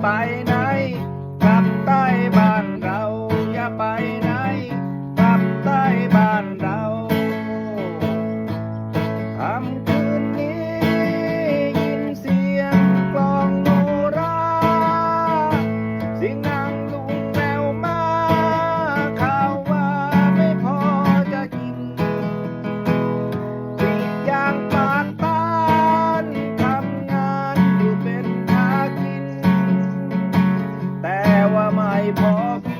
ไปไหนกลับใต้บ้านเราอย่าไปไหนกลับใต้บ้านเราคำคืนนี้ยินเสียงกลองโนราสินั้ Bible